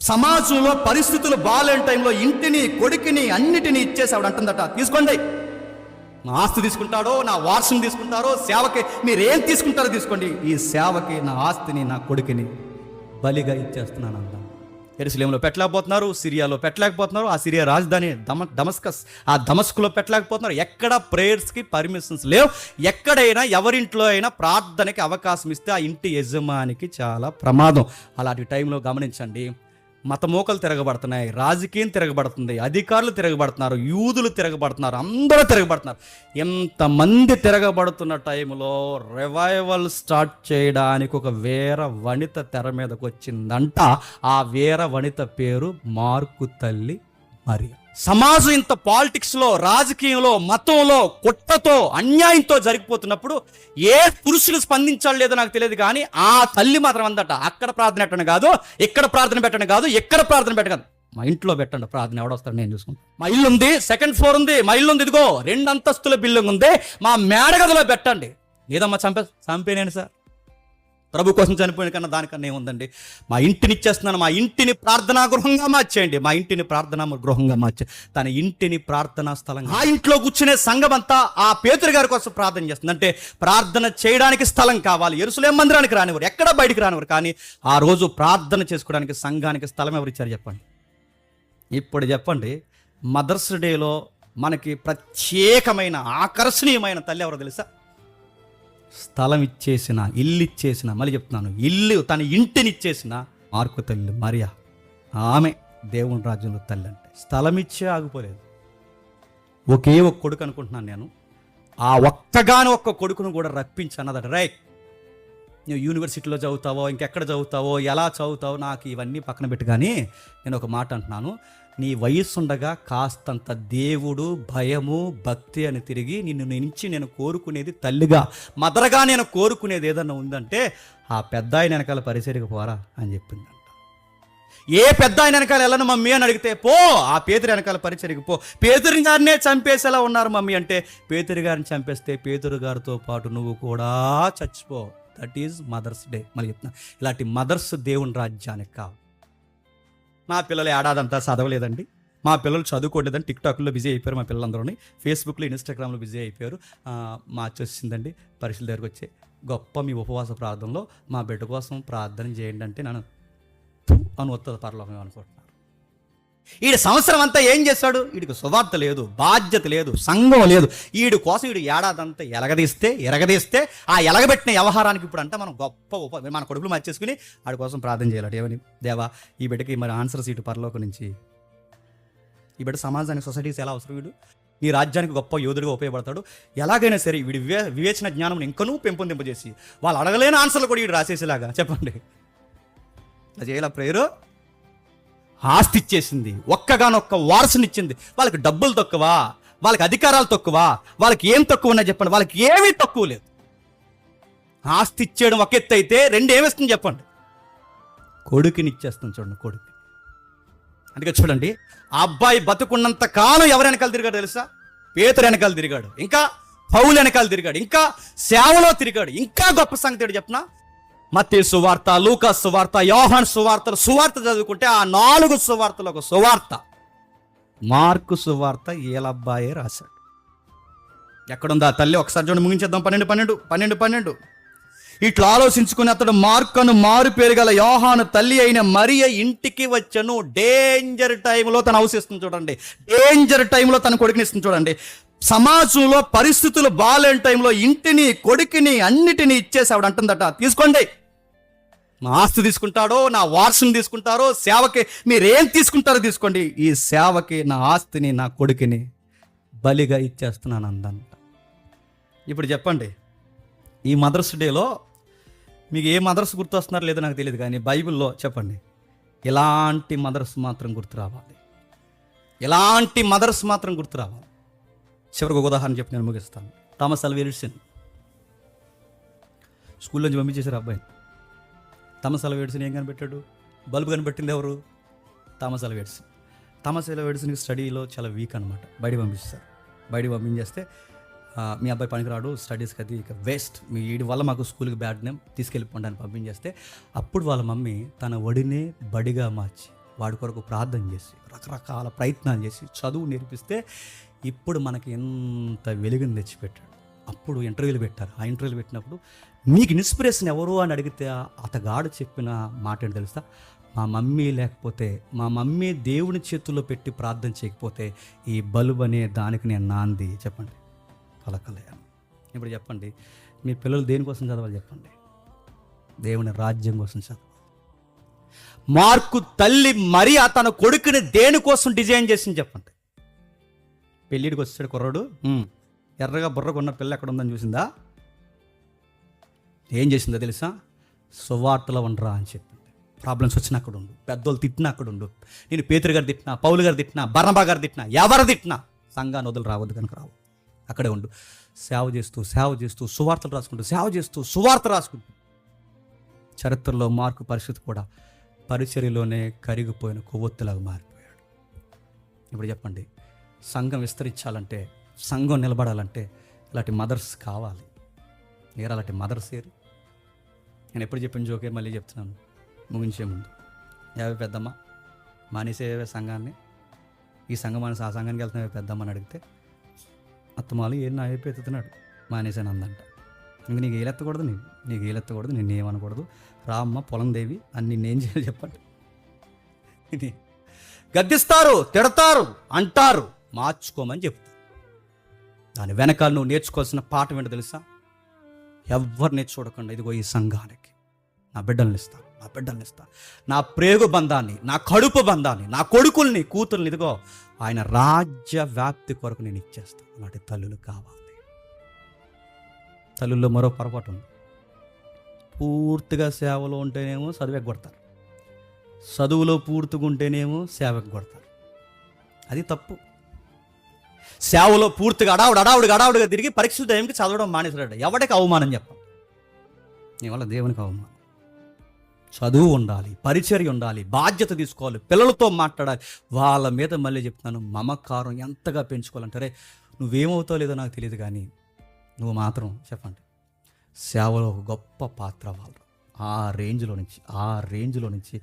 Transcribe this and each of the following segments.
సమాజంలో పరిస్థితులు బాగాలేని టైంలో ఇంటిని కొడుకుని అన్నిటినీ ఇచ్చేసి ఆవిడ అంటుందట తీసుకోండి. నా ఆస్తి తీసుకుంటాడో నా వారసుని తీసుకుంటారో సేవకి మీరేం తీసుకుంటారో తీసుకోండి. ఈ సేవకి నా ఆస్తిని నా కొడుకుని బలిగా ఇచ్చేస్తున్నాను అందాం. ఎరుసలేంలో పెట్టలేకపోతున్నారు సిరియాలో పెట్టలేకపోతున్నారు ఆ సిరియా రాజధాని దమ డమస్కస్ ఆ దమస్కులో పెట్టలేకపోతున్నారు. ఎక్కడ ప్రేయర్స్కి పర్మిషన్స్ లేవు. ఎక్కడైనా ఎవరింట్లో అయినా ప్రార్థనకి అవకాశం ఇస్తే ఆ ఇంటి యజమానికి చాలా ప్రమాదం. అలాంటి టైంలో గమనించండి. మతమోకలు తిరగబడుతున్నాయి రాజకీయం తిరగబడుతుంది అధికారులు తిరగబడుతున్నారు యూదులు తిరగబడుతున్నారు అందరూ తిరగబడుతున్నారు. ఎంతమంది తిరగబడుతున్న టైంలో రివైవల్ స్టార్ట్ చేయడానికి ఒక వేర వనిత తెర మీదకి వచ్చిందంట ఆ వేర వనిత పేరు మార్కు తల్లి మరి సమాజం ఇంత పాలిటిక్స్లో రాజకీయంలో మతంలో కుట్రతో అన్యాయంతో జరిగిపోతున్నప్పుడు ఏ పురుషులు స్పందించాలి లేదో నాకు తెలియదు కానీ ఆ తల్లి మాత్రం అందట అక్కడ ప్రార్థన పెట్టడం కాదు ఇక్కడ ప్రార్థన పెట్టడం కాదు ఎక్కడ ప్రార్థన పెట్టండి మా ఇంట్లో పెట్టండి ప్రార్థన ఎవడొస్తాడు నేను చూసుకుంటాను మా ఇల్లు ఉంది సెకండ్ ఫ్లోర్ ఉంది మా ఇల్లు ఉంది ఇదిగో రెండు అంతస్తుల బిల్డింగ్ ఉంది మా మేడగదిలో పెట్టండి. లేదమ్మా చంపే చంపేనేను సార్? ప్రభు కోసం చనిపోయిన కన్నా దానికన్నా ఏముందండి? మా ఇంటిని ఇచ్చేస్తున్నాను మా ఇంటిని ప్రార్థనా గృహంగా మార్చేయండి. మా ఇంటిని ప్రార్థనా గృహంగా మార్చే తన ఇంటిని ప్రార్థనా స్థలంగా ఆ ఇంట్లో కూర్చునే సంఘం అంతా ఆ పేతురు గారి కోసం ప్రార్థన చేస్తుంది. అంటే ప్రార్థన చేయడానికి స్థలం కావాలి. ఎరుసలేం మందిరానికి రానివారు ఎక్కడ బయటికి రానివారు కానీ ఆ రోజు ప్రార్థన చేసుకోవడానికి సంఘానికి స్థలం ఎవరు ఇచ్చారు చెప్పండి? ఇప్పుడు చెప్పండి మదర్స్ డేలో మనకి ప్రత్యేకమైన ఆకర్షణీయమైన తల్లి ఎవరో తెలుసా? స్థలం ఇచ్చేసిన ఇల్లు ఇచ్చేసిన మళ్ళీ చెప్తున్నాను ఇల్లు తన ఇంటిని ఇచ్చేసిన మార్కు తల్లి మరియా. ఆమె దేవుని రాజ్యంలో తల్లి అంటే. స్థలం ఇచ్చే ఆగిపోలేదు. ఒకే ఒక కొడుకు అనుకుంటున్నాను నేను. ఆ ఒక్కగాని ఒక్క కొడుకును కూడా రప్పించి అన్నదట రై నువ్వు యూనివర్సిటీలో చదువుతావో ఇంకెక్కడ చదువుతావో ఎలా చదువుతావో నాకు ఇవన్నీ పక్కన పెట్టి కానీ నేను ఒక మాట అంటున్నాను. నీ వయస్సుండగా కాస్తంత దేవుడు భయము భక్తి అని తిరిగి నిన్ను నుంచి నేను కోరుకునేది తల్లిగా మదరగా నేను కోరుకునేది ఏదన్నా ఉందంటే ఆ పెద్ద ఆయన వెనకాల పరిసరికి పోరా అని చెప్పిందంట. ఏ పెద్ద ఆయన వెనకాల వెళ్ళను మమ్మీ అని అడిగితే పో ఆ పేదరి వెనకాల పరిచరికి పో. పేదరి గారినే చంపేసేలా ఉన్నారు మమ్మీ అంటే పేదరి గారిని చంపేస్తే పేతురు గారితో పాటు నువ్వు కూడా చచ్చిపో. దట్ ఈజ్ మదర్స్ డే మళ్ళీ చెప్తున్నా ఇలాంటి మదర్స్ దేవుని రాజ్యానికి కావు మా పిల్లలు ఏడాదంతా చదవలేదండి. మా పిల్లలు చదువుకోలేదని టిక్టాక్లో బిజీ అయిపోయారు మా పిల్లలందరూ ఫేస్బుక్లో ఇన్స్టాగ్రామ్లో బిజీ అయిపోయారు. మార్చొచ్చిందండి వచ్చిందండి. పరీక్షల దగ్గరకు వచ్చే గొప్ప మీ ఉపవాస ప్రార్థనలో మా బిడ్డ కోసం ప్రార్థన చేయండి అంటే నన్ను అని వస్తుంది పర్లోకం అనుకోండి. ఈడు సంవత్సరం అంతా ఏం చేస్తాడు? వీడికి సువార్త లేదు బాధ్యత లేదు సంఘం లేదు. వీడి కోసం వీడు ఏడాదంతా ఎలగదీస్తే ఎరగదీస్తే ఆ ఎలగబెట్టిన వ్యవహారానికి ఇప్పుడు అంటే మనం గొప్ప ఉప మన కొడుకులు మార్చేసుకుని వాడి కోసం ప్రార్థన చేయాలి. ఏమని? దేవా ఈ బిడ్డకి మరి ఆన్సర్ సీటు పరలోకి నుంచి. ఈ బిడ్డ సమాజానికి సొసైటీస్ ఎలా అవసరం వీడు? నీ రాజ్యానికి గొప్ప యోధుడిగా ఉపయోగపడతాడు. ఎలాగైనా సరే వీడి వివే వివేచన జ్ఞానం ఇంకనూ పెంపొందింపజేసి వాళ్ళు అడగలేని ఆన్సర్లు కూడా వీడు రాసేసేలాగా. చెప్పండి. ఇలా చేయాల ప్రేయరు ఆస్తి ఇచ్చేసింది ఒక్కగానొక్క వారసునిచ్చింది. వాళ్ళకి డబ్బులు తక్కువ? వాళ్ళకి అధికారాలు తక్కువ? వాళ్ళకి ఏం తక్కువ ఉన్నాయి చెప్పండి? వాళ్ళకి ఏమీ తక్కువ లేదు. ఆస్తి ఇచ్చేయడం ఒక ఎత్తు అయితే రెండు ఏమేస్తుంది చెప్పండి? కొడుకుని ఇచ్చేస్తాం చూడండి కొడుకు. అందుకే చూడండి ఆ అబ్బాయి బతుకున్నంత కాలం ఎవరు వెనకాల తిరిగాడు తెలుసా? పేతురు వెనకాల తిరిగాడు. ఇంకా పౌలు వెనకాల తిరిగాడు. ఇంకా సేవలో తిరిగాడు. ఇంకా గొప్ప సంగతి చెప్పిన? మత్తే సువార్త లూకా సువార్త యోహాన్ సువార్తలు సువార్త చదువుకుంటే ఆ నాలుగు సువార్తలు ఒక సువార్త. మార్కు సువార్త ఏలబ్బాయే రాశాడు. ఎక్కడుందా తల్లి? ఒకసారి చూడండి ముగించేద్దాం. పన్నెండు పన్నెండు పన్నెండు పన్నెండు. ఇట్లా ఆలోచించుకుని అతడు మార్కను మారు పేరు గల యోహాను తల్లి అయిన మరియ ఇంటికి వచ్చను. డేంజర్ టైంలో తను అవసిస్తుంది చూడండి. డేంజర్ టైంలో తన కొడుకునిస్తుంది చూడండి. సమాజంలో పరిస్థితులు బాగాలేని టైంలో ఇంటిని కొడుకుని అన్నిటినీ ఇచ్చేసి ఆవిడ అంటుందట. తీసుకోండి. నా ఆస్తి తీసుకుంటాడో నా వారసుని తీసుకుంటారో సేవకి మీరేం తీసుకుంటారో తీసుకోండి. ఈ సేవకి నా ఆస్తిని నా కొడుకుని బలిగా ఇచ్చేస్తున్నాను అందంట. ఇప్పుడు చెప్పండి. ఈ మదర్స్ డేలో మీకు ఏ మదర్స్ గుర్తొస్తున్నారో లేదో నాకు తెలియదు కానీ బైబిల్లో చెప్పండి. ఇలాంటి మదర్స్ మాత్రం గుర్తు రావాలి? ఇలాంటి మదర్స్ మాత్రం గుర్తు రావాలి? చివరికి ఒక ఉదాహరణ చెప్పి నేను ముగిస్తాను. థామస్ అల్వా స్కూల్ నుంచి పంపించేశారు అబ్బాయి థామస్ అల్వా ఏం కనిపెట్టాడు? బల్బు కనిపెట్టింది ఎవరు? థామస్ అల్వా థామస్ అల్వా స్టడీలో చాలా వీక్ అనమాట బయట పంపిస్తారు. బయట పంపించేస్తే మీ అబ్బాయి పనికిరాడు స్టడీస్కి అది ఇక వేస్ట్. మీ వీడి వల్ల మాకు స్కూల్కి బ్యాడ్ నేమ్ తీసుకెళ్ళిపోండి అని పంపించేస్తే అప్పుడు వాళ్ళ మమ్మీ తన వడినే బడిగా మార్చి వాడి కొరకు ప్రార్థన చేసి రకరకాల ప్రయత్నాలు చేసి చదువు నేర్పిస్తే ఇప్పుడు మనకి ఎంత వెలుగుని తెచ్చిపెట్టాడు. అప్పుడు ఇంటర్వ్యూలు పెట్టారు. ఆ ఇంటర్వ్యూలు పెట్టినప్పుడు మీకు ఇన్స్పిరేషన్ ఎవరు అని అడిగితే అతగాడు చెప్పిన మాట ఏంటి తెలుసా? మా మమ్మీ లేకపోతే మా మమ్మీ దేవుని చేతుల్లో పెట్టి ప్రార్థన చేయకపోతే ఈ బల్బ్ అనే దానికి నేను నాంది చెప్పండి. కలకలయాను ఇప్పుడు చెప్పండి మీ పిల్లలు దేనికోసం చదవాలి చెప్పండి? దేవుని రాజ్యం కోసం చదవాలి. మార్కు తల్లి మరియా తన కొడుకుని దేనికోసం డిజైన్ చేసింది చెప్పండి? పెళ్ళిడికి వచ్చాడు కుర్రాడు. ఎర్రగా బుర్రగా ఉన్న పిల్ల ఎక్కడ ఉందని చూసిందా? ఏం చేసిందో తెలుసా? సువార్తలో ఉండరా అని చెప్పింది. ప్రాబ్లమ్స్ వచ్చినా అక్కడ ఉండు. పెద్దోళ్ళు తిట్టినా అక్కడ ఉండు. నేను పేతురు గారు తిట్టినా పౌలు గారు తిట్టినా బర్ణబా గారు తిట్టినా ఎవరు తిట్టినా సంఘాన్ని వదిలి రావద్దు కనుక రావు. అక్కడే ఉండు. సేవ చేస్తూ సేవ చేస్తూ సువార్తలు రాసుకుంటూ సేవ చేస్తూ సువార్త రాసుకుంటూ. చరిత్రలో మార్కు పరిస్థితి కూడా పరిచర్యలోనే కరిగిపోయిన కొవ్వొత్తులాగా మారిపోయాడు. ఇప్పుడు చెప్పండి. సంఘం విస్తరించాలంటే సంఘం నిలబడాలంటే ఇలాంటి మదర్స్ కావాలి. మీరు అలాంటి మదర్స్ ఏరు. నేను ఎప్పుడు చెప్పిన జోకే మళ్ళీ చెప్తున్నాను. ముగించే ముందు. ఏవే పెద్దమ్మ? మానేసే సంఘాన్ని? ఈ సంఘం మానేసి ఆ సంఘానికి వెళ్తున్నా పెద్దమ్మని అడిగితే అత్తమాలు ఏం నా వైపు ఎత్తుతున్నాడు. మానేసాను అందంట. ఇంక నీకు ఏలెత్తకూడదు నీకు నీకు ఏలెత్తకూడదు నేను ఏమనకూడదు. రామ్మ పొలం దేవి అన్ని నేను చేయాలి చెప్పండి. ఇది గద్దిస్తారు తిడతారు అంటారు. మార్చుకోమని చెప్తారు దాని వెనకాల నువ్వు నేర్చుకోవాల్సిన పాఠం ఏంటో తెలుసా? ఎవరిని చూడకుండా ఇదిగో ఈ సంఘానికి నా బిడ్డల్ని ఇస్తా నా బిడ్డల్ని ఇస్తా. నా ప్రేగు బంధాన్ని నా కడుపు బంధాన్ని నా కొడుకుల్ని కూతుర్ని ఇదిగో ఆయన రాజ్య వ్యాప్తి కొరకు నేను ఇచ్చేస్తాను అలాంటి తల్లులు కావాలి. తల్లుల్లో మరో పొరపాటు ఉంది. పూర్తిగా సేవలో ఉంటేనేమో చదువు కొడతారు. చదువులో పూర్తిగా ఉంటేనేమో సేవకు కొడతారు. అది తప్పు. సేవలో పూర్తిగా అడావుడు అడావుడు అడావుడుగా తిరిగి పరీక్ష టైంకి చదవడం మానేసాడు ఎవడికి అవమానం చెప్పం? నీ వల్ల దేవునికి అవమానం. చదువు ఉండాలి పరిచర్య ఉండాలి బాధ్యత తీసుకోవాలి పిల్లలతో మాట్లాడాలి. వాళ్ళ మీద మళ్ళీ చెప్తున్నాను మమకారం ఎంతగా పెంచుకోవాలంటారే నువ్వేమవుతావు లేదో నాకు తెలియదు కానీ నువ్వు మాత్రం చెప్పండి. సేవలో ఒక గొప్ప పాత్ర వాళ్ళు. ఆ రేంజ్లో నుంచి ఆ రేంజ్లో నుంచి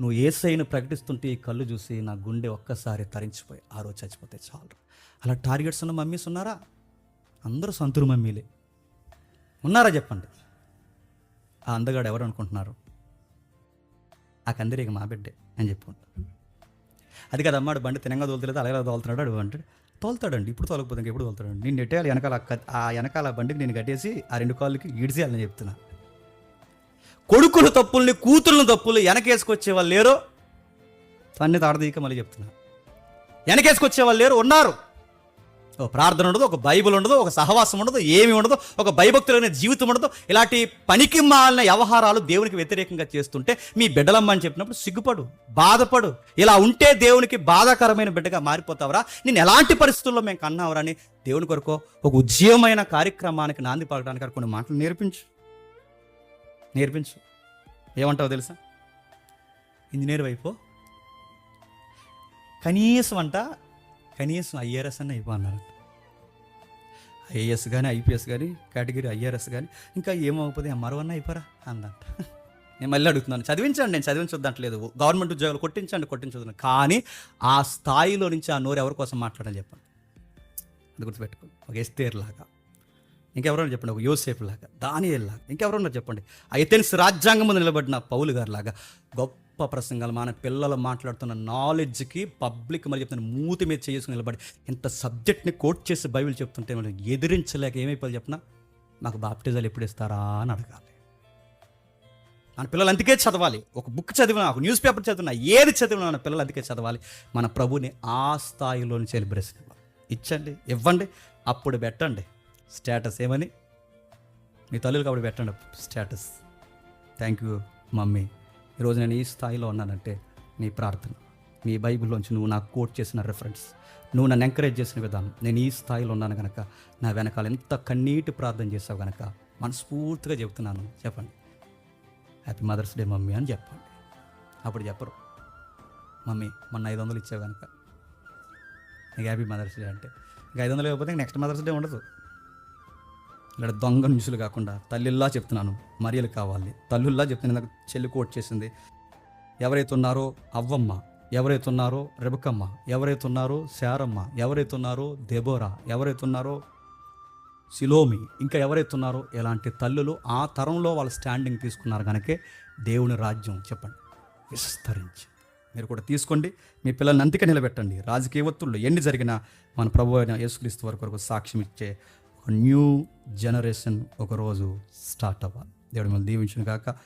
నువ్వు ఏ సైను ప్రకటిస్తుంటే ఈ కళ్ళు చూసి నా గుండె ఒక్కసారి తరించిపోయి ఆ రోజు చచ్చిపోతే చాలు. అలా టార్గెట్స్ ఉన్న మమ్మీస్ ఉన్నారా? అందరూ సంతురు మమ్మీలే. ఉన్నారా చెప్పండి? ఆ అందగాడు ఎవరు అనుకుంటున్నారు? ఆ కందిరీగ మా బిడ్డే అని చెప్పుకుంటారు అది కదా అమ్మాడు బండి తినంగా తోలుతలేదు అలాగే తోలుతున్నాడు అడు అంటే తోలుతాడండి ఇప్పుడు తోలకపోతే ఎప్పుడు తోలుతాడండి? నేను నెట్టేయాలి వెనకాల ఆ ఆ వెనకాల బండికి నేను కట్టేసి ఆ రెండు కాళ్ళకి ఈడ్చేయాలని చెప్తున్నా. కొడుకుల తప్పుల్ని కూతుర్ల తప్పులు వెనకేసుకొచ్చే వాళ్ళు లేరు. తన్ని తాడదీయక మళ్ళీ చెప్తున్నా. వెనకేసుకొచ్చే వాళ్ళు లేరు ఉన్నారు. ఒక ప్రార్థన ఉండదు ఒక బైబిల్ ఉండదు ఒక సహవాసం ఉండదు ఏమి ఉండదు ఒక భయభక్తులైన జీవితం ఉండదు. ఇలాంటి పనికి మాలిన వ్యవహారాలు దేవునికి వ్యతిరేకంగా చేస్తుంటే మీ బిడ్డలమ్మ అని చెప్పినప్పుడు సిగ్గుపడు బాధపడు. ఇలా ఉంటే దేవునికి బాధాకరమైన బిడ్డగా మారిపోతావరా. నేను ఎలాంటి పరిస్థితుల్లో మేము కన్నావరా అని దేవుని కొరకు ఒక ఉజ్జీవమైన కార్యక్రమానికి నాంది పలకడానికి కొన్ని మాటలు నేర్పించు. నేర్పించు. ఏమంటావు తెలుసా? ఇంజనీర్ వైపు. కనీసం అంట కనీసం ఐఆర్ఎస్ అని అయిపో అన్నారు. ఐఏఎస్ కానీ ఐపీఎస్ కానీ కేటగిరీ ఐఆర్ఎస్ కానీ ఇంకా ఏమవుతుంది? మరో అన్న అయిపోరా అందంట. నేను మళ్ళీ అడుగుతున్నాను. చదివించండి నేను చదివించొద్దంటలేదు. గవర్నమెంట్ ఉద్యోగాలు కొట్టించండి కొట్టించొద్దు. కానీ ఆ స్థాయిలో నుంచి ఆ నోరు ఎవరి కోసం మాట్లాడాలి చెప్పండి? అది గుర్తుపెట్టుకో. ఒక ఎస్తేర్ లాగా. ఇంకెవరన్నా చెప్పండి ఒక యోసేఫ్ లాగా దానియల్ లాగా ఇంకెవరన్నా చెప్పండి. ఐతెన్స్ రాజ్యాంగం ముందు నిలబడిన పౌలు గారు లాగా గొప్ప ప్రసంగాలు మన పిల్లలు మాట్లాడుతున్న నాలెడ్జ్కి పబ్లిక్ మరి చెప్తున్న మూతి మీద చేసుకుని నిలబడి ఇంత సబ్జెక్ట్ని కోట్ చేసి బైబిల్ చెప్తుంటే మనం ఎదిరించలేక ఏమైపోయి చెప్పినా? మాకు బాప్టిజాలు ఎప్పుడు ఇస్తారా అని అడగాలి. మన పిల్లలు అందుకే చదవాలి. ఒక బుక్ చదివినా ఒక న్యూస్ పేపర్ చదివినా ఏది చదివినా మన పిల్లలు అందుకే చదవాలి. మన ప్రభుని ఆ స్థాయిలోని సెలబ్రేషన్ ఇవ్వాలి ఇచ్చండి ఇవ్వండి అప్పుడు పెట్టండి. స్టేటస్ ఏమని? మీ తల్లులు అప్పుడు పెట్టండి స్టేటస్. Thank you mummy. ఈరోజు నేను ఈ స్థాయిలో ఉన్నానంటే నీ ప్రార్థన. నీ బైబిల్లోంచి నువ్వు నాకు కోట్ చేసిన రెఫరెన్స్ నువ్వు నన్ను ఎంకరేజ్ చేసిన విధానం. నేను ఈ స్థాయిలో ఉన్నాను కనుక నా వెనకాల ఎంత కన్నీటి ప్రార్థన చేసావు కనుక మనస్ఫూర్తిగా చెప్తున్నాను చెప్పండి. హ్యాపీ మదర్స్ డే మమ్మీ అని చెప్పండి. అప్పుడు చెప్పరు. మమ్మీ మొన్న ఐదు వందలు ఇచ్చావు కనుక నీకు హ్యాపీ మదర్స్ డే అంటే. ఇంకా ఐదు వందలు ఇవ్వకపోతే నెక్స్ట్ మదర్స్ డే ఉండదు. ఇక్కడ దొంగ న్యూస్లు కాకుండా తల్లిల్లా చెప్తున్నాను మరియలు కావాలి. తల్లుల్లా చెప్తున్నాను నాకు చెల్లి కోట్ చేసింది. ఎవరైతే ఉన్నారో అవ్వమ్మ ఎవరైతే ఉన్నారో రెబకమ్మ ఎవరైతే ఉన్నారో శారమ్మ ఎవరైతే ఉన్నారో దెబోరా ఎవరైతే ఉన్నారో సిలోమి ఇంకా ఎవరైతే ఉన్నారో ఇలాంటి తల్లులు ఆ తరంలో వాళ్ళ స్టాండింగ్ తీసుకున్నారు కనుకే దేవుని రాజ్యం చెప్పండి. విస్తరించి. మీరు కూడా తీసుకోండి. మీ పిల్లల్ని అంతిక నిలబెట్టండి. రాజకీయ ఒత్తుళ్ళు ఎన్ని జరిగినా మన ప్రభు అయిన యేసుక్రీస్తు వరకు వరకు సాక్ష్యం ఇచ్చే న్యూ జనరేషన్ ఒకరోజు స్టార్ట్ అవ్వాలి. దేవుడి మిమ్మల్ని దీవించిన కాక